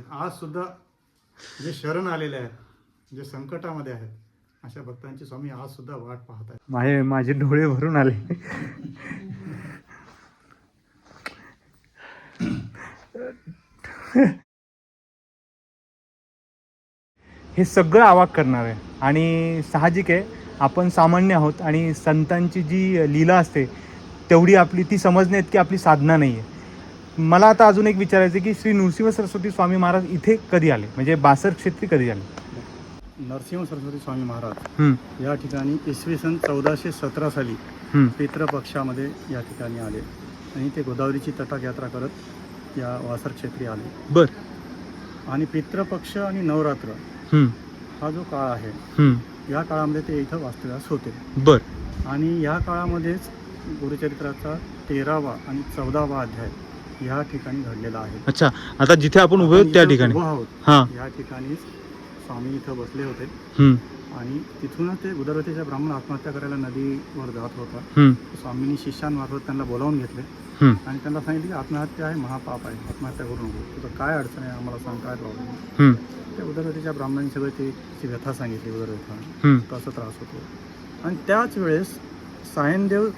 आहेत. आज सुद्धा जे शरण आलेले आहेत जे संकटामध्ये आहेत अशा भक्तांची स्वामी आज सुद्धा वाट पाहत आहेत. माझे माझे डोळे भरून आले. हे सगळं आवाक करणार आहे. आणि साहजिक आहे आपण सामान्य आहोत आणि संतांची जी लीला असते तेवढी आपली ती समजणे इतकी आपली साधना नाही आहे मला आता अजून एक विचारायचं की श्री नृसिंह सरस्वती स्वामी महाराज इथे कधी आले? म्हणजे बासर क्षेत्री कधी आले? नरसिंह सरस्वती स्वामी महाराज हम्म, या ठिकाणी इसवी सन चौदाशे सतरा साली हम्म, पितृपक्षामध्ये या ठिकाणी आले. आणि ते गोदावरीची तटाक यात्रा करत या वासर क्षेत्री आले. बर. आणि पितृपक्ष आणि नवरात्र हम्म, हा जो काळ आहे हम्म, या काळामध्ये ते इथं वास्तव्यास होते. बर. आणि या काळामध्येच गुरुचरित्राचा तेरावा आणि चौदावा अध्याय या ठिकाणी घडलेला आहे. अच्छा आता जिथे आपण उभे आहोत त्या इथं ठिकाणी. उभं आहोत. हां. या ठिकाणीच स्वामी इथं बसले होते. हम्म, आणि तिथूनच ते उदरवतीच्या ब्राह्मण आत्महत्या करायला नदीवर जात होता. हम्म, स्वामींनी शिष्यांमार्फत त्यांना बोलावून घेतले. हम्म, आणि त्यांना सांगितले की आत्महत्या आहे महापाप आहे. आत्महत्या करू नको. तुझं काय अडचण आहे? आम्हाला सांग काय प्रॉब्लेम आहे? हम्म, त्या उदरवतीच्या ब्राह्मणांनी सगळं ते ती व्यथा सांगितली उदरव्यथा हम्म. कसं त्रास होतो. आणि त्याच वेळेस सायनदेव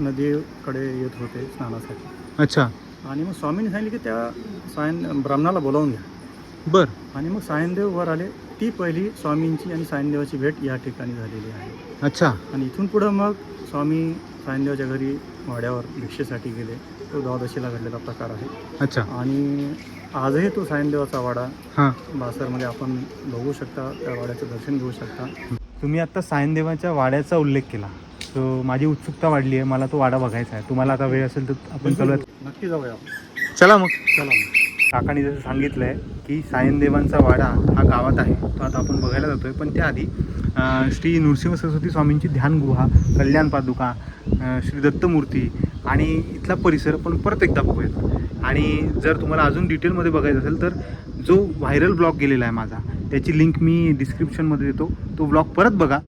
नदीकडे येत होते स्नानासाठी. अच्छा. आणि मग स्वामींनी सांगितले की त्या सायन ब्राह्मणाला बोलावून घ्या. बर. आणि मग सायनदेव वर आले. ती पहिली स्वामींची आणि सायनदेवाची भेट या ठिकाणी झालेली आहे. अच्छा. आणि इथून पुढं मग स्वामी सायनदेवाच्या घरी वाड्यावर भिक्षेसाठी गेले. तो द्वादशीला घडलेला प्रकार आहे. अच्छा. आणि आजही तो सायनदेवाचा वाडा हां. बासरमध्ये आपण बघू शकता त्या वाड्याचं दर्शन घेऊ शकता. तुम्ही आता सायनदेवाच्या वाड्याचा उल्लेख केला. सो माझी उत्सुकता वाढली आहे. मला तो वाडा बघायचा आहे. तुम्हाला आता वेळ असेल तर आपण चालूयात. नक्की जाऊया. चला मग. चला मग. काकाने जसं सांगितलं आहे की सायनदेवांचा वाडा हा गावात आहे. तो आता आपण बघायला जातोय. पण त्याआधी श्री नृसिंह सरस्वती स्वामींची ध्यान गुहा कल्याण पादुका श्री दत्तमूर्ती आणि इथला परिसर आपण परत एकदा बघूयात. आणि जर तुम्हाला अजून डिटेलमध्ये बघायचं असेल तर जो व्हायरल ब्लॉग गेलेला आहे माझा त्याची लिंक मी डिस्क्रिप्शनमध्ये देतो. तो ब्लॉग परत बघा.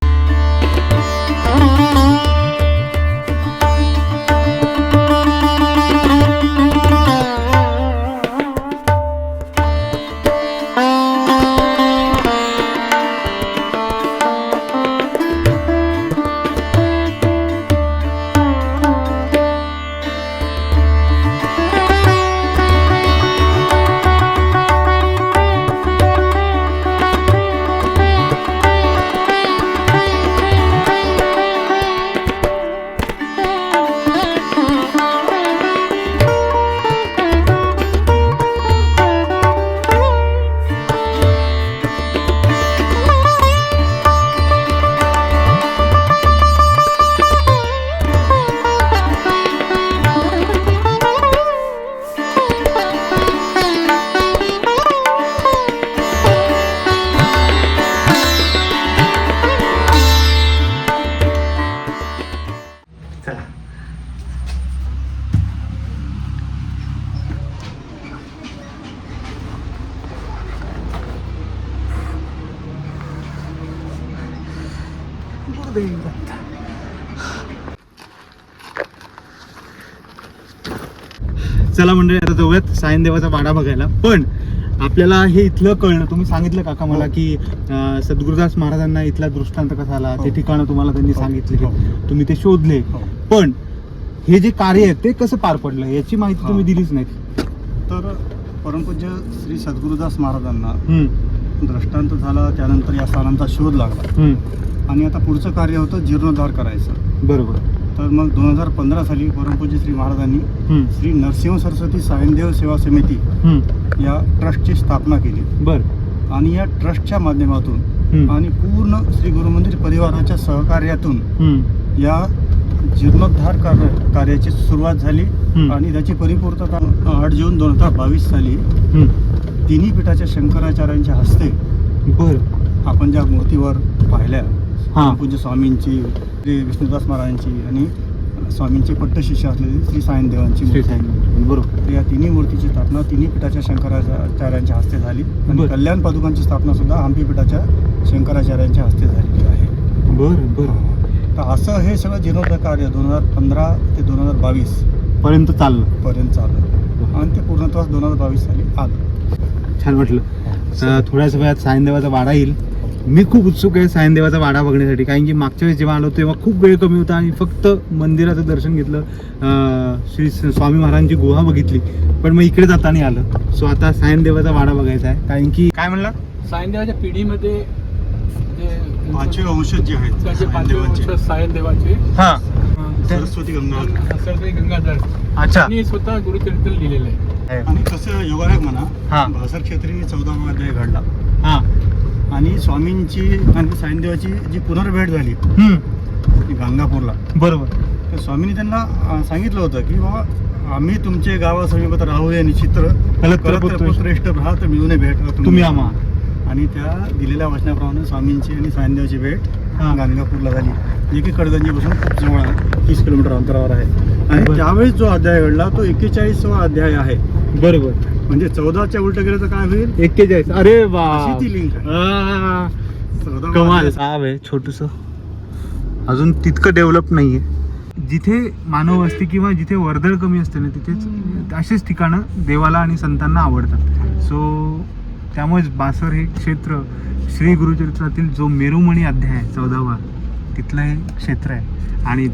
चला मंडळी आता जाऊयात सायनदेवाचा वाडा बघायला पण आपल्याला हे इथलं कळलं तुम्ही सांगितलं काका मला हो. की सद्गुरुदास महाराजांना इथला दृष्टांत कसा आला ते हो. ठिकाणं तुम्हाला त्यांनी हो. सांगितले. तुम्ही ते शोधले. पण हे जे कार्य आहे ते कसं पार पडलं याची माहिती. तुम्ही दिलीच नाही तर परमपूज्य श्री सद्गुरुदास महाराजांना दृष्टांत झाला त्यानंतर या स्थानांचा शोध लागला आणि आता पुढचं कार्य होतं जीर्णोद्धार करायचं. बरोबर. तर मग दोन हजार पंधरा साली परमपूज्य श्री महाराजांनी श्री नरसिंह सरस्वती सायनदेव सेवा समिती या ट्रस्टची स्थापना केली. बर. आणि या ट्रस्टच्या माध्यमातून आणि पूर्ण श्री गुरुमंदिर परिवाराच्या सहकार्यातून या जीर्णोद्धार कार्य कार्याची सुरुवात झाली. आणि त्याची परिपूर्तता आठ जून दोन हजार बावीस साली तिन्ही पीठाच्या शंकराचार्यांच्या हस्ते बर. आपण ज्या मूर्तीवर पाहिल्या हा. पूज्य स्वामींची श्री विष्णुदास महाराजांची आणि स्वामींचे पट्टशिष्य असलेली श्री सायनदेवांची मूर्ती. बरोबर. या तिन्ही मूर्तीची स्थापना तिन्ही पीठाच्या शंकराचार्यांच्या हस्ते झाली. आणि. कल्याण पादुकांची स्थापना सुद्धा हम्पी पीठाच्या शंकराचार्यांच्या हस्ते झालेली आहे. बर बर. तर असं हे सगळं जीर्णोद्धार कार्य दोन हजार पंधरा ते दोन हजार बावीस पर्यंत चाललं. पर्यंत चाललं. आणि ते पूर्णत्वास दोन हजार बावीस साली आलं. छान वाटलं. तर थोड्याच वेळात सायनदेवाचा वाडा येईल. मी खूप उत्सुक आहे सायनदेवाचा वाडा बघण्यासाठी. कारण की मागच्या वेळेस जेव्हा आलो तेव्हा खूप वेळ कमी होता आणि फक्त मंदिराचं दर्शन घेतलं अं, श्री स्वामी महाराजांची गुहा बघितली. पण मग इकडे जाताना आलं. सो आता सायनदेवाचा वाडा बघायचा आहे. कारण की काय म्हणला? सायनदेवाच्या पिढीमध्ये जे पाचवे वंशज जे आहेत सायनदेवांचे. सायनदेवाचे हां. सरस्वती गंगा सरस्वती गंगाधर. अच्छा. त्यांनी स्वतः गुरुचरित्र लिहिलेलं आहे. आणि कसं योगायोग म्हणा हा. भासर क्षेत्री चौदावा अध्याय घडला. हां. आणि स्वामींची आणि साईनदेवाची जी पुनर्भेट झाली गाणगापूरला बरोबर. तर स्वामींनी त्यांना सांगितलं होतं की बाबा आम्ही तुमचे गावासमीपत राहूया निश्चित्र श्रेष्ठ राहत मिळून भेट तुम्ही आम्हा. आणि त्या दिलेल्या वचनाप्रमाणे स्वामींची आणि सायनदेवाची भेट हां. गाणगापूरला झाली. जे की कडगंजीपासून खूप जवळ तीस किलोमीटर अंतरावर आहे. आणि. त्यावेळेस जो अध्याय घडला तो एक्केचाळीसवा अध्याय आहे. बरोबर. म्हणजे चौदाच्या उलट गेलं तर काय होईल? एक्केचाळीस. अरे वा. अशी ती लिंक आहे. आ, चौदावा कमाल. गाव आहे छोटस. अजून तितकं डेव्हलप नाहीये. जिथे मानव वस्ती किंवा जिथे वर्दळ कमी असते ना तिथेच असेच ठिकाणं देवाला आणि संतांना आवडतात. सो त्यामुळेच बासर हे क्षेत्र श्री गुरुचरित्रातील जो मेरुमणी अध्याय आहे चौदावा तिथलं हे क्षेत्र आहे. आणि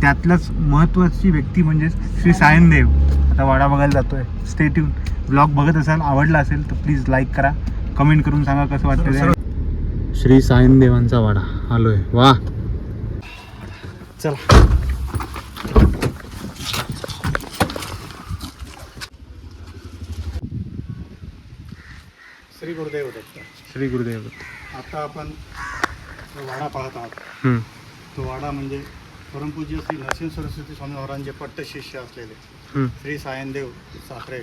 त्यातलंच महत्त्वाची व्यक्ती म्हणजेच श्री सायनदेव आता वाडा बघायला जातोय. स्टेट्यून ब्लॉग बघत असाल आवडला असेल तर प्लीज लाईक करा. कमेंट करून सांगा कसं वाटतं ते. श्री सायनदेवांचा वाडा. आलोय. वा. चला. श्री गुरुदेव दत्त. श्री गुरुदेव आता आपण जो वाडा पाहत आहात हम्म, तो वाडा म्हणजे परमपूज्य श्री नरसिंह सरस्वती स्वामी महाराजांचे पट्ट शिष्य असलेले. श्री सायनदेव साखरे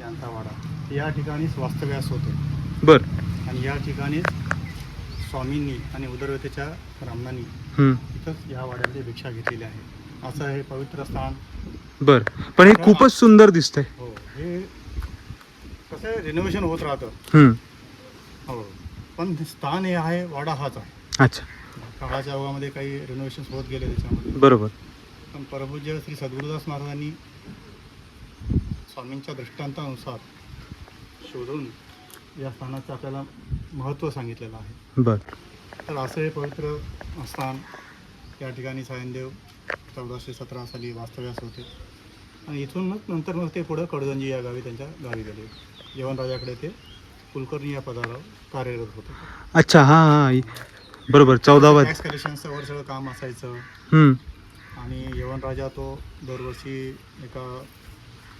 यांचा वाडा. या ठिकाणीच वास्तव्यास होते. बर. आणि या ठिकाणीच स्वामींनी आणि उदरवतेच्या ब्राह्मणांनी इथंच या वाड्यामध्ये भिक्षा घेतलेली आहे. असं हे पवित्र स्थान. बर. पण हे खूपच सुंदर दिसतंय. हो हे कसं रिनोव्हेशन होत राहतं. हो. पण स्थान हे आहे वाडा हाच आहे. अच्छा. काळाच्या ओघामध्ये काही रिनोव्हेशन होत गेले त्याच्यामध्ये. बरोबर. पण परपूज्य श्री सद्गुरुदास महाराजांनी स्वामींच्या दृष्टांतानुसार शोधून या स्थानाचं आपल्याला महत्त्व सांगितलेलं आहे. बर. तर असं हे पवित्र स्थान या ठिकाणी सायनदेव चौदाशे सतरा साली वास्तव्यास होते. आणि इथून मग नंतर मग ते पुढं कडगंजी या गावी त्यांच्या गावी गेले. यवनराजाकडे ते कुलकर्णी या पदावर कार्यरत होते. अच्छा हा हा. बरोबर चौदावा टॅक्स कलेक्शनचं वर सगळं काम असायचं. हम्म, आणि यवनराजा तो दरवर्षी एका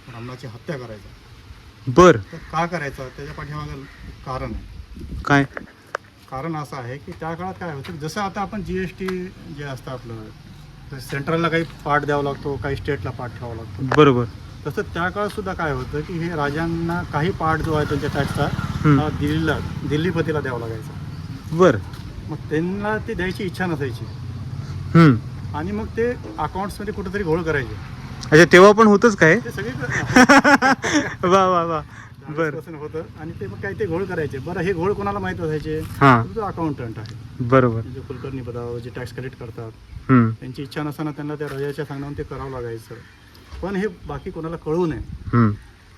ब्राह्मणाची हत्या करायचा. बर. तर का करायचा? त्याच्या पाठीमागं कारण आहे. काय? कारण असं आहे की त्या काळात काय होतं? जसं आता आपण जी एस टी जे असतं आपलं तर सेंट्रलला काही पार्ट द्यावा लागतो काही स्टेटला पार्ट ठेवावा लागतो. बरोबर. तसं त्या काळात सुद्धा काय होतं की हे राजांना काही पार्ट जो आहे त्यांच्या टॅक्सचा हम्म. हा दिल्लीला दिल्लीपतीला द्यावा लागायचा. बर. मग त्यांना ते द्यायची इच्छा नसायची. हम्म. आणि मग ते अकाउंट्समध्ये कुठेतरी घोळ करायचे. अच्छा तेव्हा पण होतच काय? ते सगळे वा वा वा. बर. होतं. आणि ते मग काही ते घोळ करायचे. बरं हे घोळ कोणाला माहीत असायचे? हा. जो अकाउंटंट आहे. बरोबर. जे कुलकर्णी पदावर जे टॅक्स कलेक्ट करतात. हम्म, त्यांची इच्छा नसताना त्यांना त्या राजाच्या सांगण्यावर ते करावं लागायचं. पण हे बाकी कोणाला कळू नये. हम्म,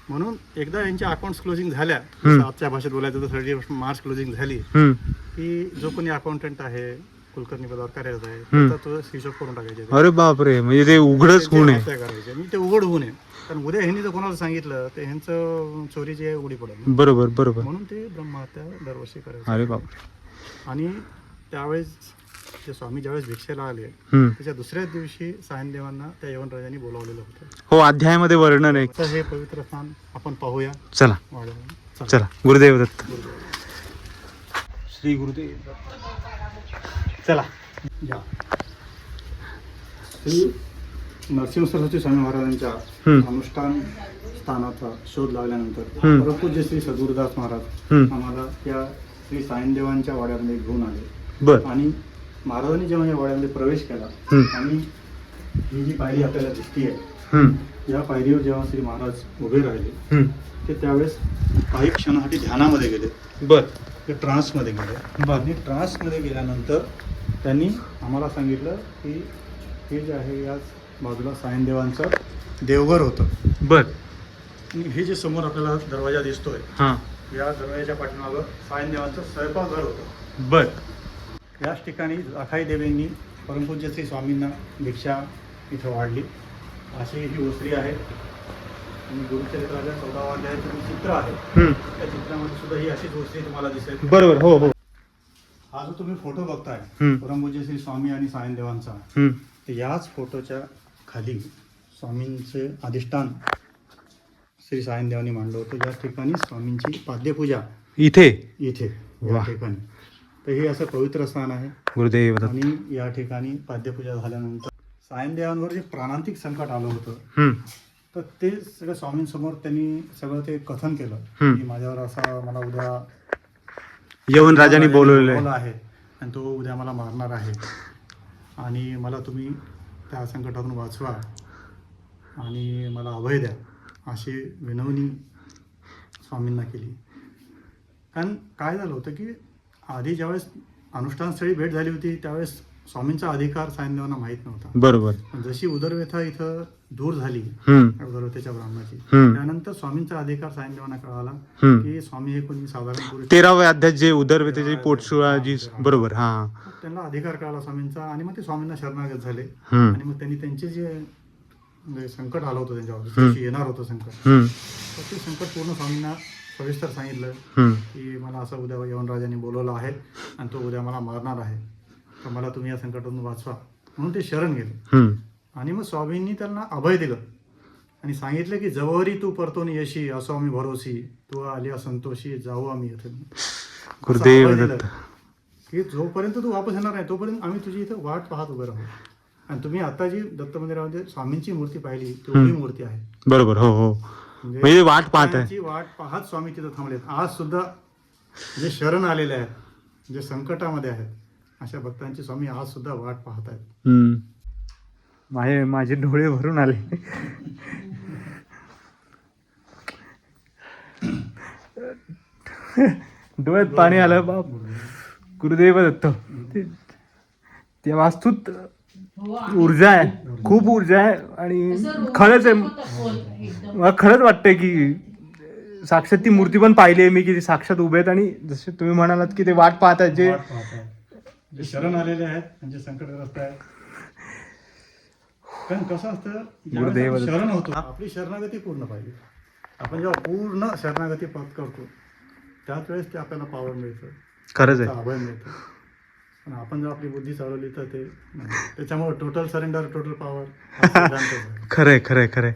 म्हणून एकदा यांच्या अकाउंट्स क्लोजिंग झाल्या आजच्या भाषेत बोलायचं तर थर्टी मार्च क्लोजिंग झाली. की जो कोणी अकाउंटंट आहे कुलकर्णी पदावर कार्यरत आहे तो हिशोब करून टाकायचे. अरे बापरे म्हणजे ते उघडच होऊ नये. करायची. ते उघड होऊ नये. कारण उद्या ह्यांनी जर कोणाला सांगितलं तर ह्यांचं चोरी जी आहे उघडी पडेल. बरोबर बरोबर. म्हणून ते ब्रह्महत्या दरवर्षी करायचे. अरे बापरे. आणि त्यावेळेस जे स्वामी ज्यावेळेस भिक्षेला आले हम्म. त्याच्या दुसऱ्याच दिवशी सायनदेवांना त्या यवनराजांनी बोलावलेलं होतं हो अध्यायामध्ये वर्णन आहे तर हे पवित्र स्थान आपण पाहूया चला. चला. चला गुरुदेव दत्त श्री गुरुदेव चला या. श्री नरसिंह सरस्वती स्वामी महाराजांच्या हम्म. अनुष्ठान स्थानाचा शोध लागल्यानंतर हम्म. परमपूज्य श्री सद्गुरुदास महाराज हम्म. आम्हाला त्या श्री सायनदेवांच्या वाड्यामध्ये घेऊन आले बर आणि महाराजांनी जेव्हा या वाड्यामध्ये प्रवेश केला. आणि ही जी पायरी आपल्याला दिसती आहे या पायरीवर जेव्हा श्री महाराज उभे राहिले. ते त्यावेळेस काही क्षणासाठी ध्यानामध्ये गेले. बर. ते ट्रान्समध्ये गेले. बर. आणि ट्रान्समध्ये गेल्यानंतर त्यांनी आम्हाला सांगितलं की हे जे आहे याच बाजूला सायनदेवांचं देवघर होतं. बर. आणि हे जे समोर आपल्याला दरवाजा दिसतोय या दरवाजाच्या पाठीमागं सायनदेवांचं स्वयंपाकघर होतं. बर. याच ठिकाणी अखाई देवींनी परमपूज्य श्री स्वामींना भिक्षा इथं वाढली. अशी ही ओसरी आहे. आणि गुरुचरित्राच्या चौदावा अध्यायाचं जे चित्र आहे. त्या चित्रामध्ये सुद्धा ही अशीच ओसरी तुम्हाला दिसेल. बरोबर हो हो. हा जो तुम्ही फोटो बघताय. परमपूज्य श्री स्वामी आणि सायनदेवांचा याच फोटोच्या खाली स्वामींचे अधिष्ठान श्री सायनदेवांनी मांडलं होतं. याच ठिकाणी स्वामींची पाद्यपूजा इथे? इथे या. ठिकाणी. तर हे असं पवित्र स्थान आहे गुरुदेव. आणि या ठिकाणी पाद्यपूजा झाल्यानंतर सायनदेवांवर जे प्राणांतिक संकट आलं होतं. तर ते सगळं स्वामींसमोर त्यांनी सगळं ते कथन केलं. की माझ्यावर असा मला उद्या यवन राजाने बोलवलेलं बोलवलं आहे आहे आणि तो उद्या मला मारणार आहे आणि मला तुम्ही त्या संकटातून वाचवा आणि मला अभय द्या अशी विनवणी स्वामींना केली कारण काय झालं होतं की आधी ज्यावेळेस अनुष्ठानस्थळी भेट झाली होती त्यावेळेस स्वामींचा अधिकार सायनदेवांना माहीत नव्हता बरोबर पण जशी उदरव्यथा इथं दूर झाली. उदरव्यथेच्या ब्राह्मणाची. त्यानंतर स्वामींचा अधिकार सायनदेवांना कळाला. की स्वामी हे कोणी साधारण पुरुष तेराव्या अध्यात जे उदरवेतेची पोटसुळा जी बरोबर हा त्यांना अधिकार कळाला स्वामींचा आणि मग ते स्वामींना शरणागत झाले. आणि मग त्यांनी त्यांचे जे म्हणजे संकट आलं होतं त्यांच्यावर येणार होतं संकट. तर ते संकट पूर्ण स्वामींना सविस्तर सांगितलं. की मला असं उद्या यवनराजांनी बोलवलं आहे आणि तो उद्या मला मारणार आहे. तर मला तुम्ही या संकटातून वाचवा. म्हणून ते शरण गेले. आणि मग स्वामींनी त्यांना अभय दिलं. आणि सांगितलं की जवळी तू परतून यशी असो आम्ही भरोसी तू आली संतोषी जाऊ आम्ही दिलं. की जोपर्यंत तू वापस येणार नाही तोपर्यंत आम्ही तुझी इथं वाट पाहत उभे राहू. आणि तुम्ही आता जी दत्त मंदिरामध्ये स्वामींची मूर्ती पाहिली ती उभी हम्म. मूर्ती आहे. बरोबर हो हो. म्हणजे वाट पाहत आहे. त्यांची वाट पाहत स्वामी तिथं थांबलेत. आज सुद्धा जे शरण आलेले आहेत जे संकटामध्ये आहेत अशा भक्तांची स्वामी आज सुद्धा वाट पाहत आहेत. हम्म. माझे माझे डोळे भरून आले. डोळ्यात पाणी आलं बाप. गुरुदेव दत्त. ते- त्या वास्तूत ऊर्जा आहे. खूप ऊर्जा आहे आणि खरंच आहे. मला खरंच वाटतंय की साक्षात ती मूर्ती पण पाहिली आहे मी की ती साक्षात उभे आहेत आणि जसे तुम्ही म्हणालात की ते वाट पाहत आहेत जे शरण आलेले आहेत म्हणजे संकटग्रस्त आहेत. कारण कसं असतं. शरण होतो आपली शरणागती पूर्ण पाहिजे आपण जेव्हा पूर्ण शरणागती पत्करतो त्याच वेळेस ते आपल्याला पावर मिळतं. खरंच आहे. अभय मिळतो. पण आपण जर आपली बुद्धी चालवली तर ते. त्याच्यामुळे टोटल सरेंडर टोटल पॉवर खरंय खरंय खरंय.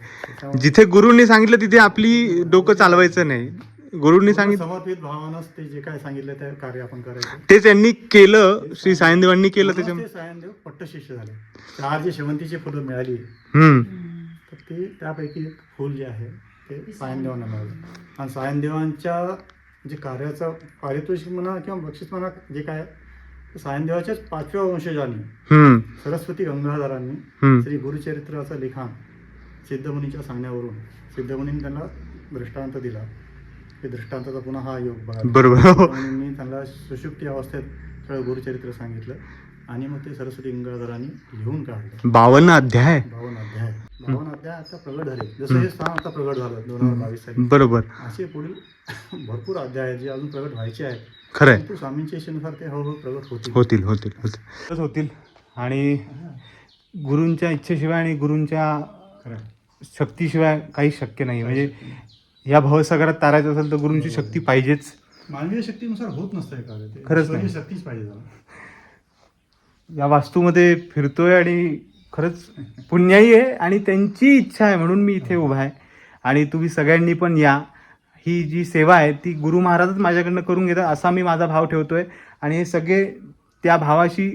जिथे गुरुंनी सांगितलं तिथे आपली डोकं चालवायचं नाही. गुरुंनी सांगितलं समर्पित भावानंच ते जे काय सांगितलं ते कार्य आपण करायचं. तेच यांनी केलं श्री सायनदेवांनी केलं म्हणूनच त्याच्या ते सायनदेव पट्टशिष्य झाले. चार जे शेवंतीची फुलं मिळाली. तर ते त्यापैकी एक फूल जे आहे ते सायनदेवांना मिळालं. आणि सायनदेवांच्या जे कार्याचं पारितोषिक म्हणा किंवा बक्षीस म्हणा जे काय सायनदेवाच्याच पाचव्या वंशजांनी सरस्वती गंगाधरांनी श्री गुरुचरित्राचं लिखाण सिद्धमुनीच्या सांगण्यावरून सिद्धमुनींनी त्यांना दृष्टांत दिला. की दृष्टांताचा पुन्हा हा योग बरोबर. हो. सिद्धमुनींनी त्यांना सुषुप्ती अवस्थेत सगळं गुरुचरित्र सांगितलं आणि मग ते सरस्वती गंगाधरांनी लिहून काढलं. बावन्न अध्याय. बावन अध्याय. बावन अध्याय आता प्रगट झाले. जसं हे स्थान आता प्रगट झालं दोन हजार बावीस साली. बरोबर. असे पुढील भरपूर अध्याय जे अजून प्रगट व्हायचे आहेत. खरंय. परंतु स्वामींच्या इच्छेनुसार ते हळूहळू प्रगट होतील. होतील होतील होतील. होतील. आणि गुरूंच्या इच्छेशिवाय आणि गुरूंच्या खरं आहे. शक्तीशिवाय काही शक्य नाही. म्हणजे या भवसागरात तारायचं असेल तर गुरूंची शक्ती पाहिजेच. मानवीय शक्तीनुसार होत नसतं हे कार्य. खरंच. शक्तीच पाहिजे. या वास्तूमध्ये फिरतोय आणि खरंच पुण्याई आहे आणि त्यांची इच्छा आहे म्हणून मी इथे उभा आहे. आणि तुम्ही सगळ्यांनी पण या. ही जी सेवा आहे ती गुरु महाराजच माझ्याकडनं करून घेतात असा मी माझा भाव ठेवतोय. आणि हे सगळे त्या भावाशी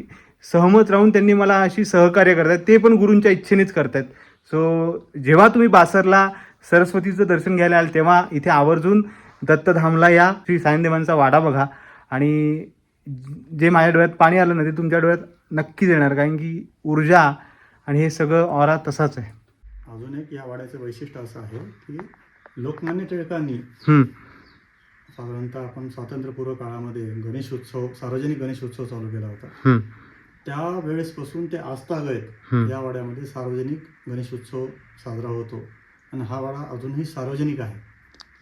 सहमत राहून त्यांनी मला अशी सहकार्य करतात ते पण गुरूंच्या इच्छेनेच करतात सो जेव्हा तुम्ही बासरला सरस्वतीचं दर्शन घ्यायला आल तेव्हा इथे आवर्जून दत्तधामला या. श्री सायनदेवांचा वाडा बघा. आणि जे माझ्या डोळ्यात पाणी आलं ना ते तुमच्या डोळ्यात नक्कीच येणार कारण की ऊर्जा आणि हे सगळं ऑरा तसाच आहे. अजून एक या वाड्याचं वैशिष्ट्य असं आहे की लोकमान्य टिळकांनी साधारणतः आपण स्वातंत्र्यपूर्व काळामध्ये गणेश उत्सव सार्वजनिक गणेश उत्सव चालू केला होता. त्या वेळेसपासून ते आजतागत हम्म. या वाड्यामध्ये सार्वजनिक गणेश उत्सव साजरा होतो. आणि हा वाडा अजूनही सार्वजनिक आहे.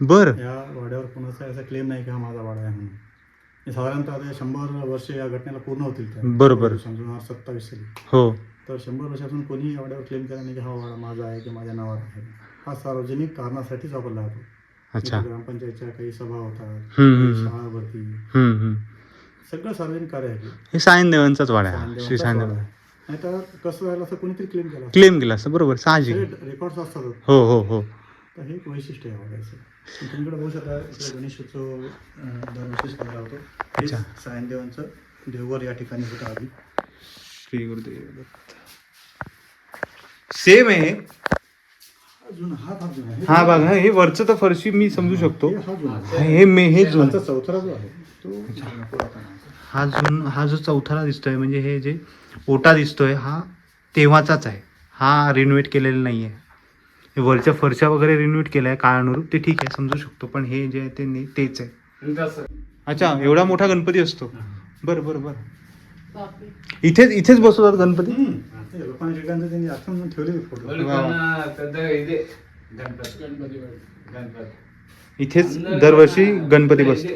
बरं. या वाड्यावर कोणाचा असा क्लेम नाही की हा माझा वाडा आहे म्हणून. साधारणतः शंभर वर्ष या घटनेला पूर्ण होतील. बरोबर. समजून सत्तावीस साली. हो. तर शंभर वर्षापासून कोणीही या वाड्यावर क्लेम केला नाही की हा वाडा माझा आहे की माझ्या नावावर आहे. हा सार्वजनिक कारणासाठीच वापरला जातो. ग्रामपंचायतच्या काही सभा होतात हम्म, हम्म, हम्म. शाळा भरती. सगळं सार्वजनिक कार्य आहे. हे सायनदेवांचाच वाडा आहे. श्री सायनदेव वाडा आहे. नाहीतर कसं झालं असं कोणीतरी क्लेम केला क्लेम केला असं बरोबर. साहजिक. रेकॉर्ड असतात. हो हो हो. तर हे वैशिष्ट्य आहे वाड्याचं तुमच्याकडे बघू शकता इकडे गणेश उत्सव दरवर्षी साजरा होतो. हे. सायनदेवांचं देवघर या ठिकाणी होतं आधी. श्री गुरुदेव सेम आहे. अजून हा भाग जुना आहे हा बघा हे वरचं तर फरशी मी समजू शकतो. हे हा जुना आहे. हे मे हे जुन. चौथरा जो आहे तो. हा जुन हा जो चौथाला दिसतोय म्हणजे हे जे ओटा दिसतोय हा तेव्हाचाच आहे. हा रिनोव्हेट केलेला नाही आहे हे वरच्या फरशा वगैरे रिनोव्हेट केल्या आहे काळानुरूप ते ठीक आहे समजू शकतो पण हे जे आहे ते नाही तेच आहे. अच्छा एवढा मोठा गणपती असतो. बरं बरं बरं. इथेच इथेच बसवतात गणपती. हे लोकांनी त्यांनी आठवण फोटो. इथेच दरवर्षी गणपती बसतो.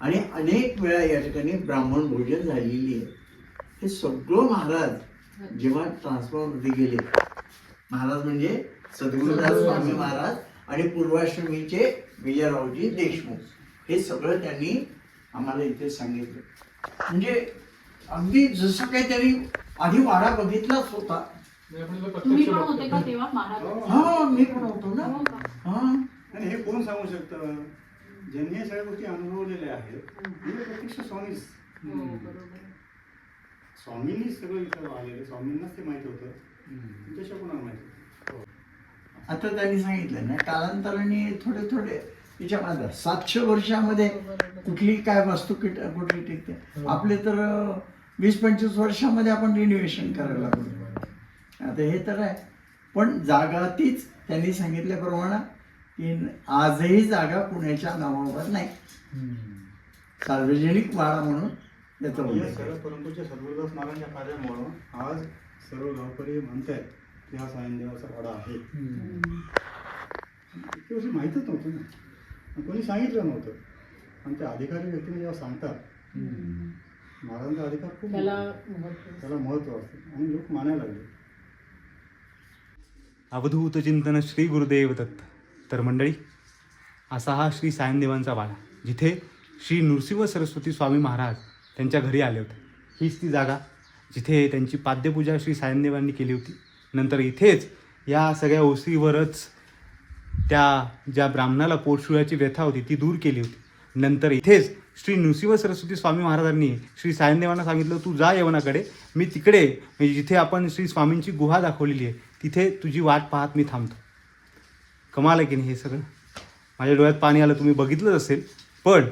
आणि अनेक वेळा या ठिकाणी ब्राह्मण भोजन झालेली आहे. हे सगळं महाराज जेव्हा ट्रान्सफॉर्ममध्ये गेले महाराज म्हणजे सद्गुरुदास स्वामी महाराज आणि पूर्वाश्रमीचे विजयरावजी देशमुख. हे सगळं त्यांनी आम्हाला इथे सांगितलं. म्हणजे अगदी जसं काही त्यांनी आधी वाडा बघितलाच होता. महाराज? हा. मी पण होतो ना. हो? हा. आणि हे कोण सांगू शकतं? ज्यांनी या सगळ्या गोष्टी अनुभवलेल्या आहेत हे प्रत्यक्ष स्वामीच. हो. स्वामींनी सगळं इथं आलेलं स्वामींनाच ते माहीत होतं. कोणाला माहीत? हो. आता त्यांनी सांगितलं ना कालांतराने थोडे थोडे याच्या माझा सातशे वर्षामध्ये कुठली काय वास्तू किट कुठली टिकते. आपले तर वीस पंचवीस वर्षामध्ये आपण रिन्युएशन करायला लागलो. आता हे तर आहे. पण जागा तीच त्यांनी सांगितल्याप्रमाणे की आजही जागा पुण्याच्या नावावर नाही. सार्वजनिक वाडा म्हणून त्याचं आणि या उल्लेख सर्व आहे. परंतुच्या सद्गुरुदास महाराजांच्या कार्यामुळं आज सर्व गावकरी म्हणतायत की हा सायनदेवाचा वाडा आहे. ते असं माहीतच नव्हतं ना. कोणी सांगितलं नव्हतं. आणि ते अधिकारी व्यक्तीने जेव्हा सांगतात महाराजांचा अधिकार खूप. त्याला महत्त्व असतं. आणि लोक मानायला लागले. अवधूत चिंतन श्री गुरुदेव दत्त. तर मंडळी असा हा श्री सायनदेवांचा वाडा जिथे श्री नृसिंह सरस्वती स्वामी महाराज त्यांच्या घरी आले होते. हीच ती जागा जिथे त्यांची पाद्यपूजा श्री सायनदेवांनी केली होती. नंतर इथेच या सगळ्या ओसीवरच त्या ज्या ब्राह्मणाला पोटशुळ्याची व्यथा होती ती दूर केली होती. नंतर इथेच श्री नृसिंह सरस्वती स्वामी महाराजांनी श्री सायनदेवांना सांगितलं तू जा यवनाकडे. मी तिकडे म्हणजे जिथे आपण श्री स्वामींची गुहा दाखवलेली आहे तिथे तुझी वाट पाहत मी थांबतो. कमाल आहे की नाही हे सगळं? माझ्या डोळ्यात पाणी आलं तुम्ही बघितलंच असेल. पण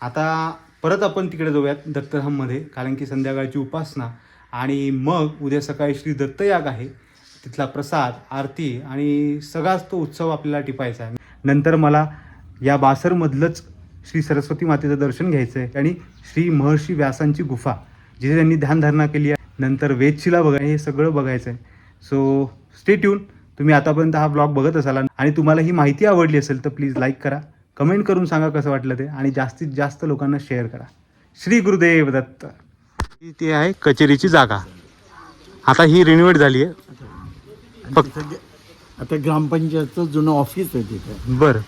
आता परत आपण तिकडे जाऊयात दत्तधाममध्ये कारण की संध्याकाळची उपासना आणि मग उद्या सकाळी श्री दत्तयाग आहे. तिथला प्रसाद आरती आणि सगळाच तो उत्सव आपल्याला टिपायचा आहे. नंतर मला या बासरमधलंच श्री सरस्वती मातेचं दर्शन घ्यायचं आहे आणि श्री महर्षी व्यासांची गुफा जिथे त्यांनी ध्यानधारणा केली आहे. नंतर वेदशिला बघा हे सगळं बघायचं आहे. सो स्टे ट्यून तुम्ही आतापर्यंत हा ब्लॉग बघत असाल आणि तुम्हाला ही माहिती आवडली असेल तर प्लीज लाईक करा कमेंट करून सांगा कसं वाटलं ते आणि जास्तीत जास्त लोकांना शेअर करा. श्री गुरुदेव दत्त. ती आहे कचेरीची जागा. आता ही रिनोव्हेट झाली आहे. फक्त आता ग्रामपंचायतचं जुनं ऑफिस आहे तिथे. बरं.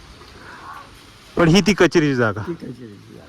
पण ही ती कचेरीची जागा. ती कचेरीची जागा.